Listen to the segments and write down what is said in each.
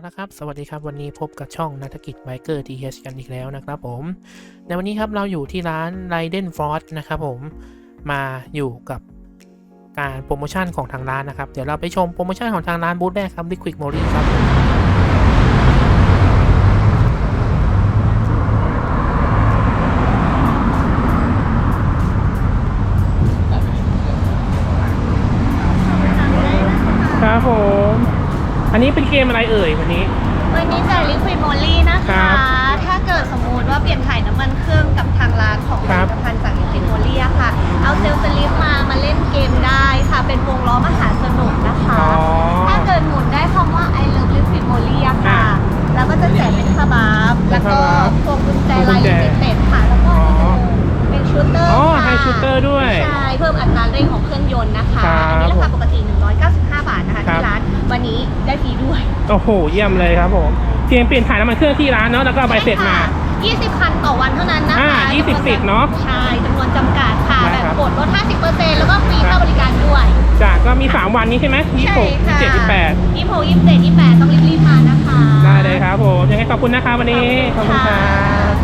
เอาละครับ สวัสดีครับ วันนี้พบกับช่องนักกิจไบเกอร์ทีเกันอีกแล้วนะครับผม ในวันนี้ครับเราอยู่ที่ร้านไรเดนฟอร์นะครับผมมาอยู่กับการโปรโมชั่นของทางร้านนะครับ เดี๋ยวเราไปชมโปรโมชั่นของทางร้านบูธแรกครับ Liquid m o r i ครับครับ นนี้เป็นเกมอะไรเอ่ยวันนี้ วันนี้จากลิควิดโมลี่นะครัคะ บถ้าเกิดสมมติว่าเปลี่ยนถ่ายน้ำมันเครื่องกับทางร้านของผครัลิบตภัณฑ์จากลิควิดโมลี่ค่ะ เอาเซลล์สลิปมามาเล่นเกมได้ค่ะ เป็นวงล้อมหาสนุกนะคะ อ๋อ ถ้าเกิดหมุนได้คำว่า I love liquid m o l y อะค่ะ อ่าแล้วก็จะแจกเป็นคาบาฟเป็แล้นวคาก็บาฟพวงกุญแจพวงกุลายญแจลิมิเต็ดค่ะ แล้วก็อ๋อเป็นชูตเตอร์อ๋อค่ะไฮชูเตอร์ด้วยใช่ เพิ่มอัตราเร่งของเครื่องยนต์นะคะ ครับ อันี้ราคาปกติ 195 บาทนะคะ ครับ ที่ร้าน วันนี้ได้ฟรีด้วยโอ้โห เยี่ยมเลยครับผมเพียงเปลี่ยนถ่ายน้ำมันเครื่องที่ร้านเนาะแล้วก็เอาใบเสร็จมา 20 คันต่อวันเท่านั้นนะคะอ่า20จำวสิบเนอะใช่จำนวนจำกัดค่ะ ได้แบบครับ กดลด 50%แล้วก็ฟรีค่าบริการด้วยจากก็มี 3 วันนี้ใช่ไหมยี่ใช่สิบหกยี่ค่ะสิบเจ็ดยี่สิบแปด26 27 28ต้องรีบๆมานะคะได้เลยครับผมยังไงขอบคุณนะครับวันนี้ขอบคุณครับ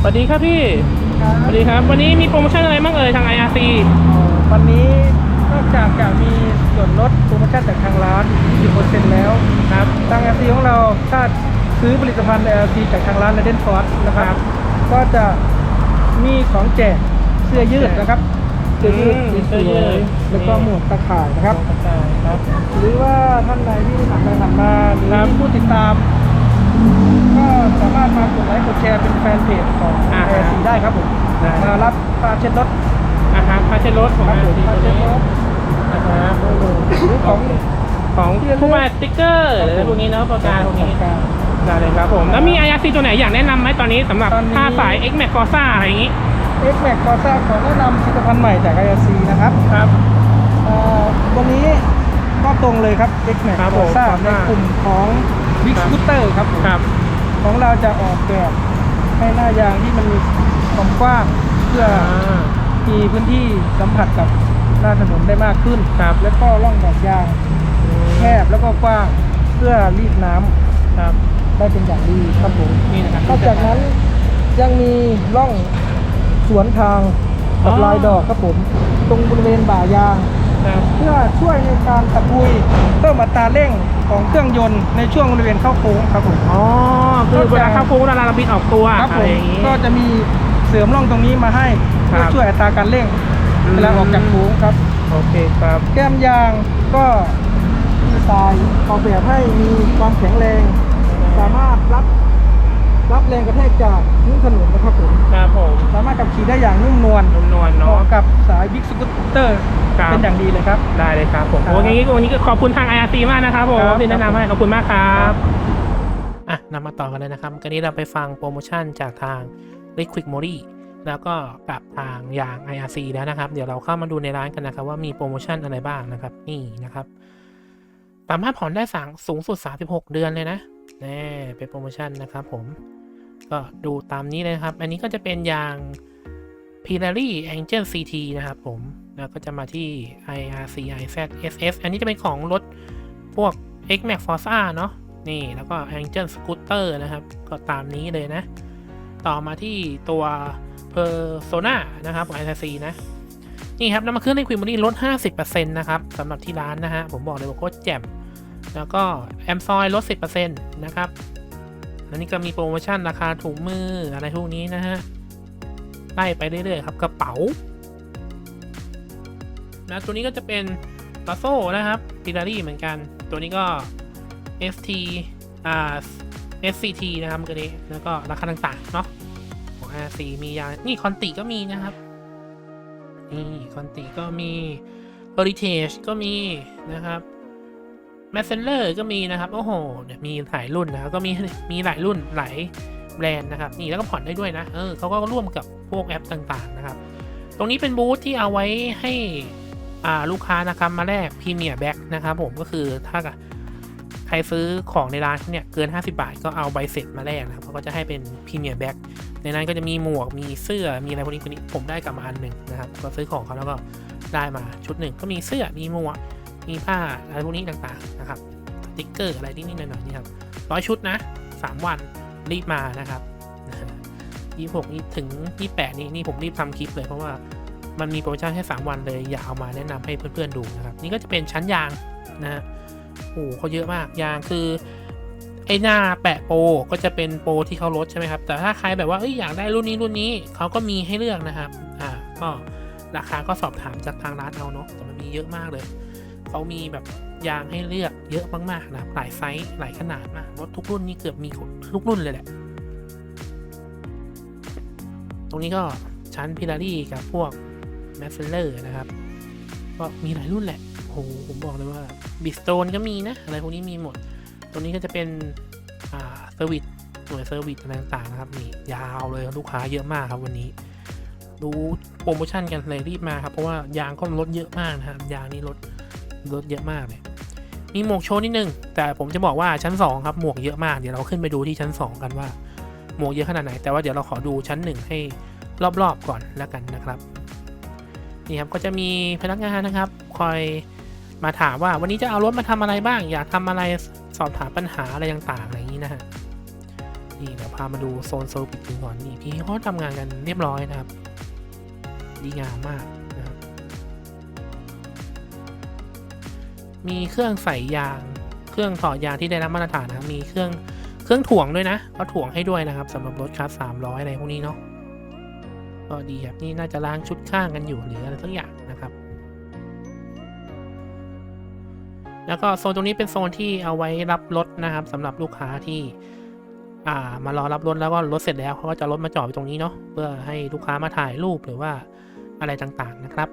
สวัสดีครับพี่สวัสดีครับ วันนี้มีโปรโมชั่นอะไรบ้างเอ่ยทาง IRC วันนี้ นอกจากจะมีส่วนลดโปรโมชั่นจากทางร้าน20%แล้วนะครับทาง LC ของเราถ้าซื้อผลิตภัณฑ์ LC จากทางร้าน Leden Force นะครับ ก็จะมีของแจกเสื้อยืดนะครับเสื้อยืดอืมสเสื้อยืวดยๆแล้วก็หมวกตะข่ายนะครับ ครับ หรือว่าท่านใดที่ผ่านไปผ่านมาหรือครับที่ผู้ติดตาม ก็สามารถมากดไลค์กดแชร์เป็นแฟนเพจของอ่าฮะ LC ได้ครับผมได้ มารับผ้าเช็ดรถอาหาร พาเชรถของครับผม IRC ผ้าตัวเช็ดนี้รถนะครับหรือของของผู้มาสติ๊กเกอร์หรือพวกนี้เนาะประการพวกนี้ครับได้เลยครับผมแล้วมี IRC ตัวไหนอยากแนะนำไหมตอนนี้สำหรับตอนนี้ถ้าสาย X Max Corsa อะไรอย่างนี้ X Max Corsa ขอแนะนำผลิตภัณฑ์ใหม่จาก IRC นะครับครับเอ่อตัวนี้ก็ตรงเลยครับ X Max ครับผม Corsa ครับในกลุ่มของ Big ครับ Scooter ครับผมครับของเราจะออกแบบให้หน้ายางที่มันมีความกว้างเพื่ออ่า มีพื้นที่สัมผัสกับหน้าถนนได้มากขึ้นครับ แล้วก็ร่องดอกยางแคบแล้วก็กว้างเพื่อรีดน้ำครับ ได้เป็นอย่างดีครับผมนี่นะครับนอกจากนั้นยังมีร่องสวนทางกับอ๋อลายดอกครับผม ตรงบริเวณบ่ายางครับเพื่อช่วยในการตะกุยเพิ่มอัตราเร่งของเครื่องยนต์ในช่วงบริเวณเข้าโค้งครับผมอ๋อคือเวลาเข้าโค้งเวลาเราบินออกตัวครับอะผไรมอย่างนี้ก็จะมี เสริมร่องตรงนี้มาให้ครัเพื่อบช่วยอัตราการเร่งอืมเวลาออกจากโค้งครับ โอเคครับ แก้มยางก็ดีไซน์ออกแบบให้มีความแข็งแรง สามารถรับรับแรงกระแทกจากพื้นถนนนะครับผมครับผมสามารถขับขี่ได้อย่างนุ่มนวลนุ่มนวลเหเนาะมาะกับสายบิ๊กสกูตเตอร์ครับเป็นอย่างดีเลยครับ ได้เลยครับผมครับโอ้ยอย่างนี้วันนี้ก็ขอบคุณทาง IRC มากนะครับผมครับที่แนะนำให้ขอบคุณมากครัครับบอะนำมาต่อกันเลยนะครับกันนี้เราไปฟังโปรโมชั่นจากทาง Liquid m o r i แล้วก็กับทางอย่าง IRC แล้วนะครับ เดี๋ยวเราเข้ามาดูในร้านกันนะครับ ว่ามีโปรโมชั่นอะไรบ้างนะครับ นี่นะครับสามารถผ่อนได้สังสูงสุด 36 เดือนเลยนะแน่เป็นโปรโมชั่นนะครับผม ก็ดูตามนี้เลยครับ อันนี้ก็จะเป็นยาง p i r a r i Angel CT นะครับผม แล้วก็จะมาที่ IRC IZ SF อันนี้จะเป็นของรถพวก X Max Forza เนาะนี่ แล้วก็ Angel Scooter นะครับ ก็ตามนี้เลยนะ ต่อมาที่ตัว Persona นะครับของ IRC นะ นี่ครับน้ำมันเครื่องในควิมบรีลด 50%นะครับสำหรับที่ร้านนะฮะ ผมบอกเลยว่าโคตรแจ่มแล้วก็แอมซอยลด 10%นะครับอันนี้ก็มีโปรโมชั่นราคาถุงมืออะไรพวกนี้นะฮะไล่ไปเรื่อยๆครับกระเป๋านะตัวนี้ก็จะเป็นลาโซ่นะครับพิลารี่เหมือนกัน ตัวนี้ก็ ST อ่า SCT นะครับตัวนี้แล้วก็ราคาต่างๆ เนาะของ RC มียางนี่คอนติก็มีนะครับ นี่คอนติก็มี Heritage ก็มีนะครับ m a s s e n g e r ก็มีนะครับ โอ้โหเนี่ยมีหลายรุ่นนะครับก็มีมีหลายรุ่นหลายแบรนด์นะครับ นี่แล้วก็ผ่อนได้ด้วยนะ เออเขาก็ร่วมกับพวกแอปต่างๆนะครับ ตรงนี้เป็นบูธที่เอาไว้ให้อ่าลูกค้านะครับมาแลกพรีเมียร์แบ็กนะครับผมก็คือถ้า ใครซื้อของในร้านเนี่ยเกิน 50 บาท ก็เอาใบเสร็จมาแลกนะครับเขาก็จะให้เป็นพรีเมียร์แบ็กในนั้นก็จะมีหมวกมีเสื้อมีอะไรพวกนี้พวกนี้ผมได้กลับมาอันหนึ่งนะครับก็ซื้อของเขาแล้วก็ได้มาชุดหนึ่งก็มีเสื้อมีหมวกมีผ้าอะไรพวกนี้ต่างๆนะครับติกเกอร์อะไรนิดๆหน่อยๆนี่ครับร้อยชุดนะสามวันรีบมานะครับยี่หกนี่ถึงยี่แปดนี่นี่ผมรีบทำคลิปเลยเพราะว่ามันมีโปรโมชั่นแค่สามวันเลย อยากเอามาแนะนำให้เพื่อนๆดูนะครับ นี่ก็จะเป็นชั้นยางนะฮะ โอ้โหเขาเยอะมากยางคือไอหน้าแปะโปรก็จะเป็นโปรที่เขาลดใช่ไหมครับ แต่ถ้าใครแบบว่าเอ้ยอยากได้รุ่นนี้รุ่นนี้เขาก็มีให้เลือกนะครับอ่าก็ราคาก็สอบถามจากทางร้านเอาเนาะแต่มันมีเยอะมากเลยเขามีแบบยางให้เลือกเยอะมากๆนะครับหลายไซส์หลายขนาดมากรถทุกรุ่นนี่เกือบมีทุกรุ่นเลยแหละ ตรงนี้ก็ชั้นพิลารี่กับพวกแมสเซเลอร์นะครับ ก็มีหลายรุ่นแหละ หผมบอกเลยว่าบิสโตนก็มีนะ อะไรพวกนี้มีหมดตรงนี้ก็จะเป็นอ่าเซอร์วิสหน่วยเซอร์วิสอะไรต่างๆนะครับนี่ยาวเลยลูกค้าเยอะมากครับวันนี้ดูโปรโมชั่นกันเลยรีบมาครับ เพราะว่ายางก็ลดเยอะมากนะครับยางนี่ลดลดเยอะมากเลยมีหมวกโชว์นิดนึง แต่ผมจะบอกว่าชั้น 2 ครับ หมวกเยอะมาก เดี๋ยวเราขึ้นไปดูที่ชั้น 2 กันว่า หมวกเยอะขนาดไหน แต่ว่าเดี๋ยวเราขอดูชั้น 1 ให้รอบๆก่อนแล้วกันนะครับ นี่ครับก็จะมีพนักงานนะครับ คอย มาถามว่าวันนี้จะเอารถมาทำอะไรบ้าง อยากทำอะไรสอบถามปัญหาอะไรต่างๆอะไรอย่างนี้นะฮะนี่เดี๋ยวพามาดูโซนเซอร์วิสกันก่อนนี่พี่เขาทำงานกันเรียบร้อยนะครับ ดีงามมากนะครับมีเครื่องใส่ยาง เครื่องถอดยางที่ได้รับมาตรฐานนะมีเครื่องเครื่องถ่วงด้วยนะเขาถ่วงให้ด้วยนะครับสำหรับรถคัสสามร้อยอะไรพวกนี้เนาะก็ดีครับนี่น่าจะล้างชุดข้างกันอยู่หรืออะไรสักอย่าง แล้วก็โซนตรงนี้เป็นโซนที่เอาไว้รับรถนะครับสำหรับลูกค้าที่อ่ามารอรับรถแล้วก็รถเสร็จแล้วเขาก็จะรถมาจอดไว้ตรงนี้เนาะเพื่อให้ลูกค้ามาถ่ายรูปหรือว่าอะไรต่างๆนะครับ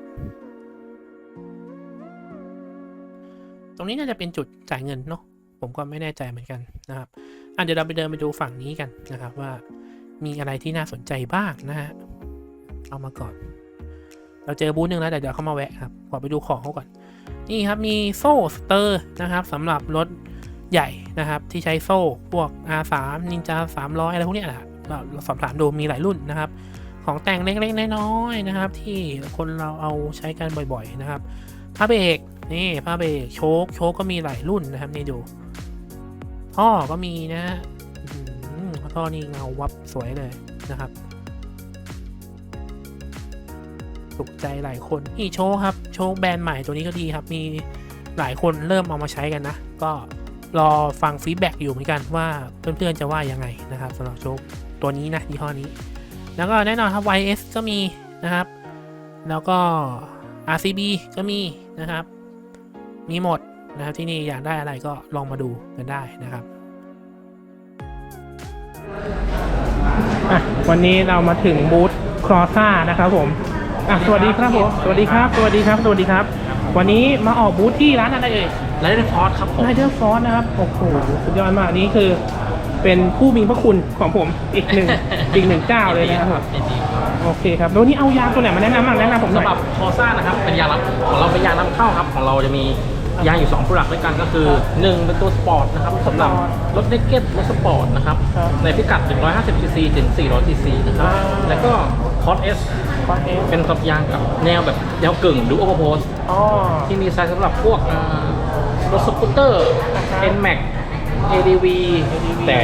ตรงนี้น่าจะเป็นจุดจ่ายเงินเนาะผมก็ไม่แน่ใจเหมือนกันนะครับอะเดี๋ยวเราไปเดินไปดูฝั่งนี้กันนะครับว่ามีอะไรที่น่าสนใจบ้างนะฮะเอามาก่อน เราเจอบูธหนึ่งแล้วแต่เดี๋ยวเข้ามาแวะครับขอไปดูของเขาก่อน นี่ครับมีโซ่สเตอร์นะครับสำหรับรถใหญ่นะครับ ที่ใช้โซ่พวก R3 Ninja 300 อะไรพวกนี้นะเราสอบถามดูมีหลายรุ่นนะครับ ของแต่งเล็กๆน้อยๆนะครับ ที่คนเราเอาใช้กันบ่อยๆนะครับผ้าเบรกนี่ผ้าเบรกโชคโชคก็มีหลายรุ่นนะครับนี่ดูท่อก็มีนะฮะอื้อหือท่อนี่เงาวับสวยเลยนะครับ ถูกใจหลายคนนี่โชว์ครับโชว์แบรนด์ใหม่ตัวนี้ก็ดีครับ มีหลายคนเริ่มเอามาใช้กันนะ ก็รอฟังฟีดแบ็กอยู่เหมือนกันว่าเพื่อนๆจะว่ายังไงนะครับสำหรับโชว์ตัวนี้นะยี่ห้อนี้ แล้วก็แน่นอนครับ YS ก็มีนะครับ แล้วก็ RCB ก็มีนะครับ มีหมดนะครับที่นี่อยากได้อะไรก็ลองมาดูกันได้นะครับวันนี้เรามาถึงบูธครอซ่านะครับผม อะสวัสดีครับผมสวัสดีครับ สวัสดีครับ สวัสดีครับ วันนี้มาออกบูธที่ร้านอะไรเอ่ยไรเดอร์ฟอร์สครับผมไรเดอร์ฟอร์นะครับ โอ้โห สุดยอดมากนี่คือ เป็นผู้มีพระคุณของผมอีกหนึ่งอีกหนึ่งเจ้าเลยนะครับผมยินดีโอเคครับ แล้ววันนี้เอายางตัวไหนมาแนะนำบ้างแนะนำผมหน่อยสำหรับคอซ่านะครับ เป็นยางนำของเราเป็นยางนำเข้าครับ ของเราจะมียางอยู่2 product ด้วยกันก็คือ 1 เป็นตัวสปอร์ตนะครับสำหรับรถเนกเก็ตรถสปอร์ตนะครับครับในพิกัด 150 cc ถึง 400 cc นะครับอ่าแล้วก็ คอร์สเอสคอนเอสเป็นกับยางกับแนวแบบแนวกึ่งดูโอเวอร์โพสอ๋อ ที่มีไซส์สำหรับพวกอ่ารถสกูตเตอร์ นะครับ N Max ADV แต่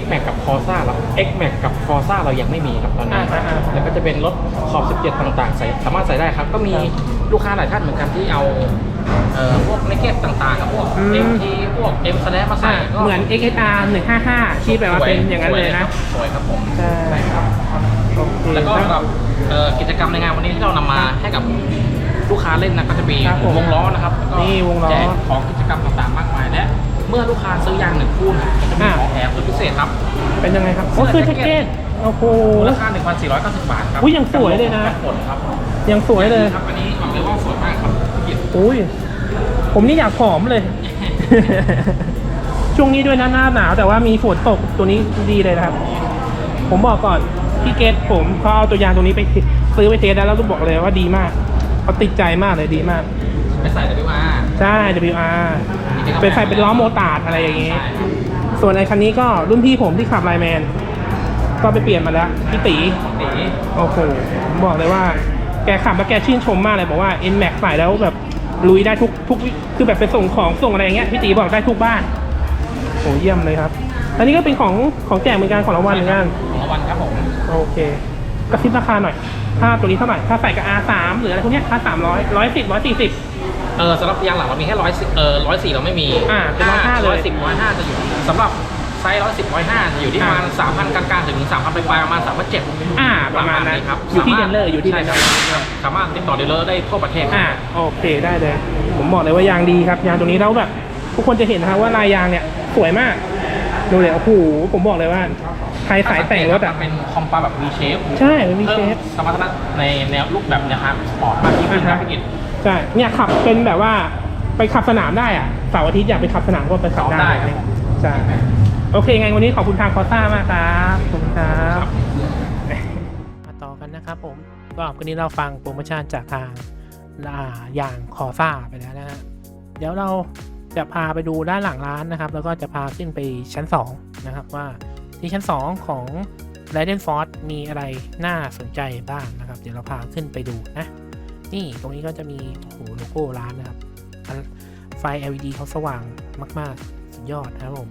X Max กับ Corsa เรา X Max กับ Corsa เรายังไม่มีครับตอนนี้ อ่าอ่าอ่า แล้วก็จะเป็นรถขอบ 17 ต่างๆใส่สามารถใส่ได้ครับ ก็มีครับลูกค้าหลายท่านเหมือนกันที่เอาเอ่อพวกเนกเก็ตต่างๆกับพวก อืม MT พวก M s l a s มาใส่อะก็เหมือน XSR 155 ที่แบบว่าเป็นอย่างนั้นเลยนะ สวยครับผมใช่ ครับโอเค แล้วก็กับเอ่อกิจกรรมในงานวันนี้ที่เรานำมาให้กับลูกค้าเล่นนะก็จะมีครับผมวงล้อนะครับแก็นี่วงล้อแจกของกิจกรรมต่างๆมากมายและ เมื่อลูกค้าซื้อยางหนึ่งคู่นะก็จะมีอ่า ของแถมสุดพิเศษครับ เป็นยังไงครับโอ้คือแจ็คเก็ตโอ้โห มูลค่า 1,490 บาทครับอุ๊ยยังสวยเลยนะ กับผลครับยังสวยเลย ครับอันนี้บอกเลยว่าสวยมากครับพี่กิตอุ้ย ผมนี่อยากผอมเลย ช่วงนี้ด้วยนะหน้าหนาวแต่ว่ามีฝนตกตัวนี้ดีเลยนะครับ ผมบอกก่อน พี่เกตผมเขาเอาตัวยางตัวนี้ไปซื้อไปเทสแล้วแล้วก็บอกเลยว่าดีมากเขาติดใจมากเลยดีมากไปใส่ WR ใช่ WR เป็นใส่เป็นล้อโมตาร์ดอะไรอย่างงี้ใช่ส่วนไอ้คันนี้ก็รุ่นพี่ผมที่ขับไลน์แมน ก็ไปเปลี่ยนมาแล้วพี่ตีตีโอ้โหผมบอกเลยว่าแกขับแล้วแกชื่นชมมากเลยบอกว่า N Max ใส่แล้วแบบลุยได้ทุกทุกคือแบบไปส่งของส่งอะไรอย่างเงี้ยพี่ตีบอกได้ทุกบ้านโอ้เยี่ยมเลยครับ อันนี้ก็เป็นของของแจกเหมือนกันของรางวัลเหมือนกันของรางวัลครับผมโอเคกระซิบราคาหน่อยถ้าตัวนี้เท่าไหร่ถ้าใส่กับ R3 หรืออะไรพวกเนี้ยถ้า300 110 140 เออสำหรับยางหลังเรามีแค่ร้อยเออร้อยสี่เราไม่มีอ่าเป็น105เลยร้อยสิบร้อยห้าจะอยู่สำหรับไซส์ร้อยสิบร้อยห้าจะอยู่ที่ประมาณสามพันกลางๆถึงสามพันปลายๆประมาณสามพันเจ็ดอ่าประมาณนั้นครับอยู่ที่สามารถเดลเลอร์อยู่ที่ ใช่เดลเลอร์ครับสามารถติดต่อดีลเลอร์ได้ทั่วประเทศอ่าโอเคได้เลย ผมบอกเลยว่ายางดีครับ ยางตัวนี้แล้วแบบทุกคนจะเห็นนะครับว่าลายยางเนี่ยสวยมาก ดูเลยโอ้โหผมบอกเลยว่าใครสายแต่งรถอะมันเป็นคอมปาแบบ V shape ใช่มันมีเชฟสมรรถนะในแนวรูปแบบเนี่ยครับสปอร์ตมากยิ่งขึ้นครับพี่กิตใช่เนี่ยขับเป็นแบบว่าไปขับสนามได้อะเสาร์อาทิตย์อยากไปขับสนามก็ไปขับขับได้ได้ครับใช่โอเคไงวันนี้ขอบคุณทางคอซ่ามากครับขอบคุณครับมาต่อกันนะครับผมก็วันนี้เราฟังโปรโมชั่นจากทางอ่าอย่างคอซ่าไปแล้วนะฮะเดี๋ยวเรา จะพาไปดูด้านหลังร้านนะครับ แล้วก็จะพาขึ้นไปชั้น 2 นะครับว่าที่ชั้น 2 ของ r i d e n f o r d มีอะไรน่าสนใจบ้างนะครับ เดี๋ยวเราพาขึ้นไปดูนะ นี่ตรงนี้ก็จะมีโอ้โหโลโก้ร้านนะครับ ไฟ LED เขาสว่างมาก ๆ สุดยอดนะครับผม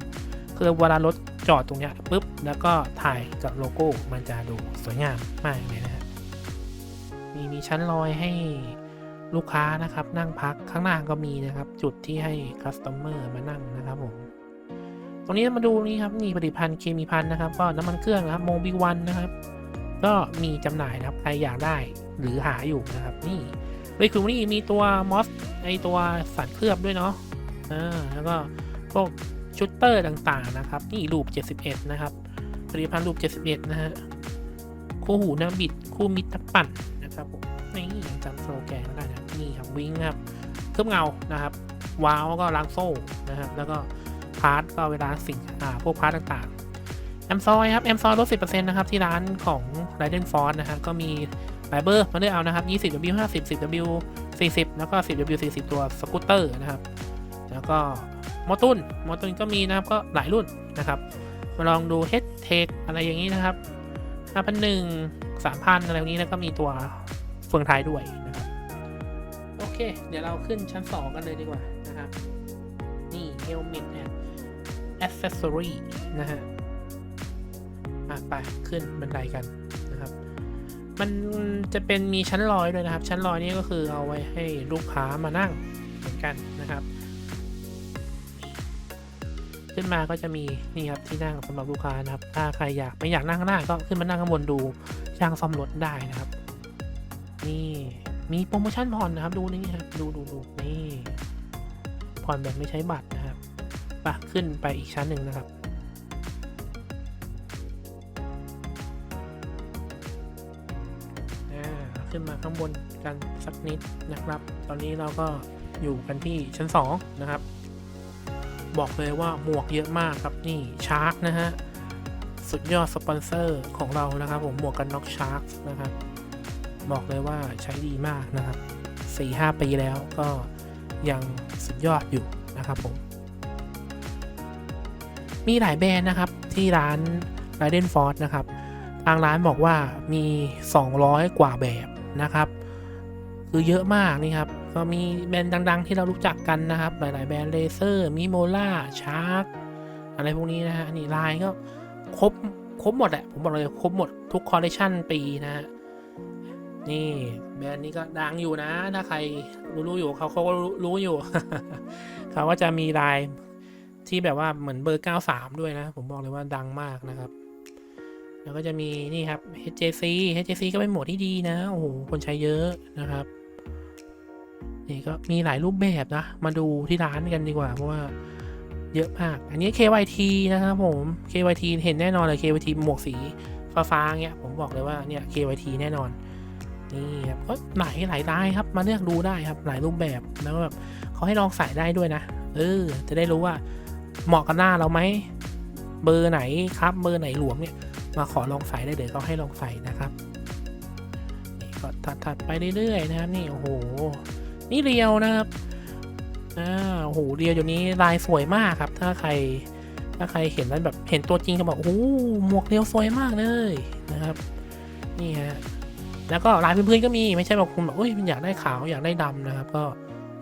คือเวลารถจอดตรงนี้ปุ๊บ แล้วก็ถ่ายกับโลโก้มันจะดูสวยงามมากเลยนะฮะมีมีชั้นลอยให้ ลูกค้านะครับนั่งพักข้างหน้าก็มีนะครับ จุดที่ให้คัส t อ m เมอร์มานั่งนะครับผมตรงนี้มาดูนี่ครับนี่ผลิตภัณฑ์เคมีพันนะครับ ก็น้ำมันเครื่องนะครับโมบิวันนะครับ ก็มีจำหน่ายนะครับใครอยากได้หรือหาอยู่นะครับ นี่เวคูนี่มีตัวมอสไอตัวสัตว์เคลือบด้วยเนาะอ่าแล้วก็พวกชุตเตอร์ต่างๆนะครับ นี่ลูป 71 นะครับผลิตภัณฑ์ลูป 71 นะฮะคู่หูน้ำบิดคู่มิตรปั่นนะครับผม นี่ยังจำสโลแกนได้นะครับนี่ครับวิงครับเคลือบเงานะครับ ว้าวก็ล้างโซ่นะครับ แล้วก็พาร์ทก็เวลาสิ่งอ่าพวกพาร์ทต่างๆแอมซอยครับแอมซอยลด10%นต์นะครับ ที่ร้านของ r i d e n f o r d นะฮะก็มีหลายเบอร์มาเลือกเอานะครับ 20W 50 10W 40แล้วก็ 10W 40ตัวสกูตเตอร์นะครับ แล้วก็มอตุนมอตุนก็มีนะครับก็หลายรุ่นนะครับ มาลองดู h t e c h อะไรอย่างนี้นะครับ5,001 3,000อะไรอย่างนี้แล้วก็มีตัว เฟืองท้ายด้วยนะครับโอเค เดี๋ยวเราขึ้นชั้น 2 กันเลยดีกว่านะครับ นี่ helmet and accessory นะฮะอะไปขึ้นบันไดกันนะครับ มันจะเป็นมีชั้นลอยด้วยนะครับ ชั้นลอยนี่ก็คือเอาไว้ให้ลูกค้ามานั่งเหมือนกันนะครับ ขึ้นมาก็จะมีนี่ครับที่นั่งสำหรับลูกค้านะครับ ถ้าใครอยากไม่อยากนั่งข้างหน้าก็ขึ้นมานั่งข้างบนดูช่างซ่อมรถได้นะครับ นี่มีโปรโมชั่นผ่อนนะครับ ดูนี่ครับดูดูดูนี่ผ่อนแบบไม่ใช้บัตรนะครับไปะขึ้นไปอีกชั้นหนึ่งนะครับ ขึ้นมาข้างบนกันสักนิดนะครับ ตอนนี้เราก็อยู่กันที่ชั้น 2 นะครับ บอกเลยว่าหมวกเยอะมากครับนี่ชาร์กนะฮะ สุดยอดสปอนเซอร์ของเรานะครับผมหมวกกันน็อกชาร์กนะครับ บอกเลยว่าใช้ดีมากนะครับ 4-5 ปีแล้วก็ยังสุดยอดอยู่นะครับผม มีหลายแบรนด์นะครับที่ร้าน r i d e n f o r d นะครับทางร้านบอกว่ามี 200 กว่าแบบนะครับ คือเยอะมากนี่ครับ ก็มีแบรนด์ดัง ๆ ที่เรารู้จักกันนะครับ หลาย ๆ แบรนด์เลเซอร์มิโมล่าชาร์กอะไรพวกนี้นะฮะนี่ลายก็ครบครบหมดแหละผมบอกเลยครบหมดทุกคอลเลคชันปีนะฮะ นี่แบรนด์นี้ก็ดังอยู่นะ ถ้าใครรู้รู้อยู่เขาเขาก็รู้รู้อยู่ เขาก็จะมีลายที่แบบว่าเหมือนเบอร์ 93 ด้วยนะ ผมบอกเลยว่าดังมากนะครับ แล้วก็จะมีนี่ครับ HJC HJC ก็เป็นหมวดที่ดีนะ โอ้โห คนใช้เยอะนะครับ นี่ก็มีหลายรูปแบบนะ มาดูที่ร้านกันดีกว่า เพราะว่าเยอะมาก อันนี้ KYT นะครับผม KYT เห็นแน่นอนเลย KYT หมวกสีฟ้าๆเงี้ย ผมบอกเลยว่าเนี่ย KYT แน่นอน นี่ครับก็หลายหลายลายครับมาเลือกดูได้ครับหลายรูปแบบแล้วแบบเขาให้ลองใส่ได้ด้วยนะเออจะได้รู้ว่าเหมาะกับหน้าเราไหมเบอร์ไหนครับเบอร์ไหนหลวมเนี่ยมาขอลองใส่ได้เดี๋ยวเขาให้ลองใส่นะครับนี่ก็ถัดๆไปเรื่อยๆนะครับนี่โอ้โหนี่เรียวนะครับอ่าโอ้โหเรียวอยู่นี้ลายสวยมากครับ ถ้าใครถ้าใครเห็นแล้วแบบเห็นตัวจริงก็บอกโอ้โหหมวกเรียวสวยมากเลยนะครับ นี่ฮะ แล้วก็ลายพื้นๆก็มีไม่ใช่แบบคุณแบบเอ้ยมันอยากได้ขาวอยากได้ดำนะครับ ก็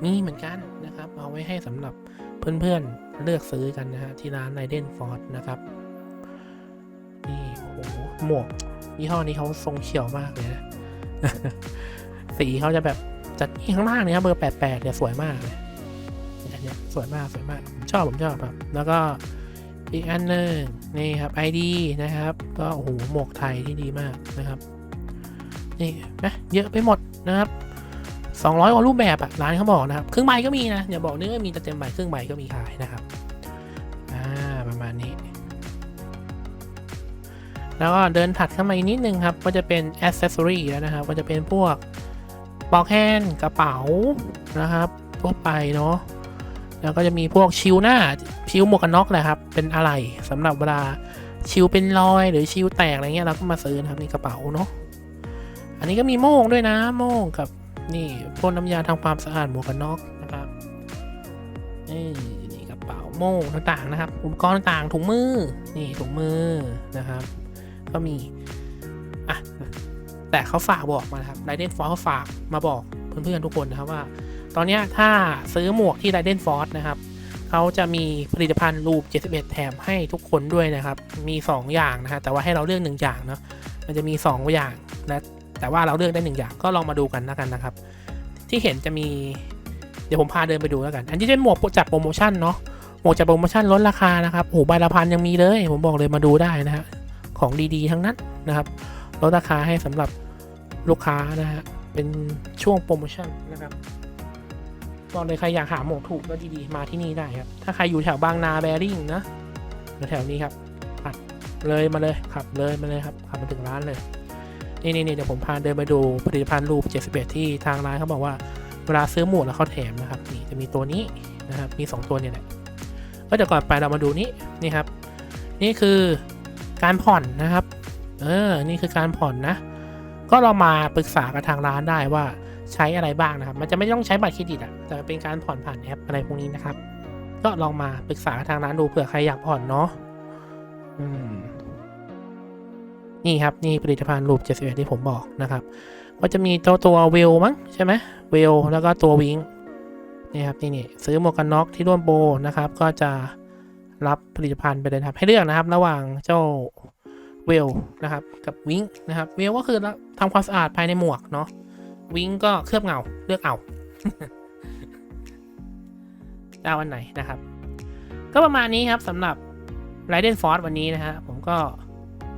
มีเหมือนกันนะครับ เอาไว้ให้สำหรับเพื่อนๆเลือกซื้อกันนะฮะที่ร้านไ i เดนฟอร์ดนะครับนี่โอ้โหหมวกยี่ห้อนี้เขาทรงเฉียวมากเลยนะสีเขาจะแบบจัดที่ข้างล่างเนี่ยครับเบอร์แปดแปดเนี่ยสวยมากเลยอันนี้สวยมากสวยมากผมชอบผมชอบครับ แล้วก็อีกอันหนึ่งนี่ครับ ID นะครับ ก็โอ้โหหมวกไทยที่ดีมากนะครับ นี่นะเยอะไปหมดนะครับ200กว่ารูปแบบอะร้านเขาบอกนะครับ เครึ่องใบก็มีนะอย่าบอกนึกว่ามีแต่เต็มใบครึ่องใบก็มีขายนะครับอ่าประมาณนี้ แล้วก็เดินถัดเข้ามาอีกนิดนึงครับ ก็จะเป็น accessory แล้วนะครับ ก็จะเป็นพวกปอกแฮนกระเป๋านะครับทั่วไปเนาะแล้วก็จะมีพวกชิลหน้าชิลหมวกกันน็อกแหละครับ เป็นอะไรสำหรับเวลาชิลเป็นรอยหรือชิลแตกอะไรเงี้ยเราก็มาซื้อนะครับนี่กระเป๋าเนาะ อันนี้ก็มีโม่งด้วยนะ โม่งกับนี่พ่นน้ำยาทำความสะอาดหมวกกันน็อกนะครับนี่นี่กระเป๋าโม่งต่างๆนะครับ อุปกรณ์ต่างๆถุงมือ นี่ถุงมือนะครับ ก็มีอะแต่เขาฝากบอกมานะครับไรเดนฟอร์เขาฝากมาบอกเพื่อนๆทุกคนนะครับว่า ตอนนี้ถ้าซื้อหมวกที่ไรเดนฟอร์นะครับเขาจะมีผลิตภัณฑ์รูป 71 แถมให้ทุกคนด้วยนะครับ มี 2 อย่างนะฮะแต่ว่าให้เราเลือก1อย่างเนาะมันจะมี 2 อย่างนะ แต่ว่าเราเลือกได้1อย่างก็ลองมาดูกันแล้วกันนะครับ ที่เห็นจะมีเดี๋ยวผมพาเดินไปดูแล้วกัน อันนี้เป็นหมวกจากโปรโมชั่นเนาะหมวกจากโปรโมชั่นลดราคานะครับโอ้โหใบละพันยังมีเลย ผมบอกเลยมาดูได้นะฮะของดีๆทั้งนั้นนะครับลดราคาให้สำหรับลูกค้านะฮะเป็นช่วงโปรโมชั่นนะครับบอกเลยใครอยากหาหมวกถูกก็ดีๆมาที่นี่ได้ครับ ถ้าใครอยู่แถวบางนาแบริ่งนะแถวๆนี้ครับขับเลยมาเลยขับเลยมาเลยครับขับมาถึงร้านเลย นี่นี่เดี๋ยวผมพาเดินไปดูผลิตภัณฑ์รูป 71 ที่ทางร้านเขาบอกว่าเวลาซื้อหมวกแล้วเขาแถมนะครับนี่จะมีตัวนี้นะครับมี 2 ตัวเนี่ยแหละก็จะก่อนไปเรามาดูนี้นี่ครับ นี่คือการผ่อนนะครับ เออ นี่คือการผ่อนนะ ก็เรามาปรึกษากับทางร้านได้ว่าใช้อะไรบ้างนะครับ มันจะไม่ต้องใช้บัตรเครดิตอะแต่เป็นการผ่อนผ่านแอปอะไรพวกนี้นะครับ ก็ลองมาปรึกษากับทางร้านดูเผื่อใครอยากผ่อนเนาะอืม นี่ครับนี่ผลิตภัณฑ์รูป71ที่ผมบอกนะครับก็จะมีตัวตัวเวลมั้งใช่ไหมเวลแล้วก็ตัววิงนี่ครับนี่นี่ซื้อหมวกกันน็อกที่ร่วมโบนะครับ ก็จะรับผลิตภัณฑ์ไปเลยครับ ให้เลือกนะครับ ระหว่างเจ้าเวลนะครับกับวิงนะครับเวลก็คือทำความสะอาดภายในหมวกเนาะวิงก็เคลือบเงาเลือกเอาเอาวันไหนนะครับ ก็ประมาณนี้ครับสำหรับ r i d e n f o r วันนี้นะฮะผมก็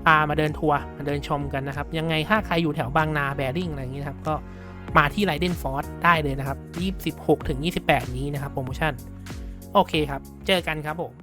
พามาเดินทัวร์มาเดินชมกันนะครับ ยังไงถ้าใครอยู่แถวบางนาแบริ่งอะไรอย่างนี้ครับ ก็มาที่ไรเดนฟอร์ดได้เลยนะครับ 26ถึง28 นี้นะครับโปรโมชั่น โอเคครับ เจอกันครับผม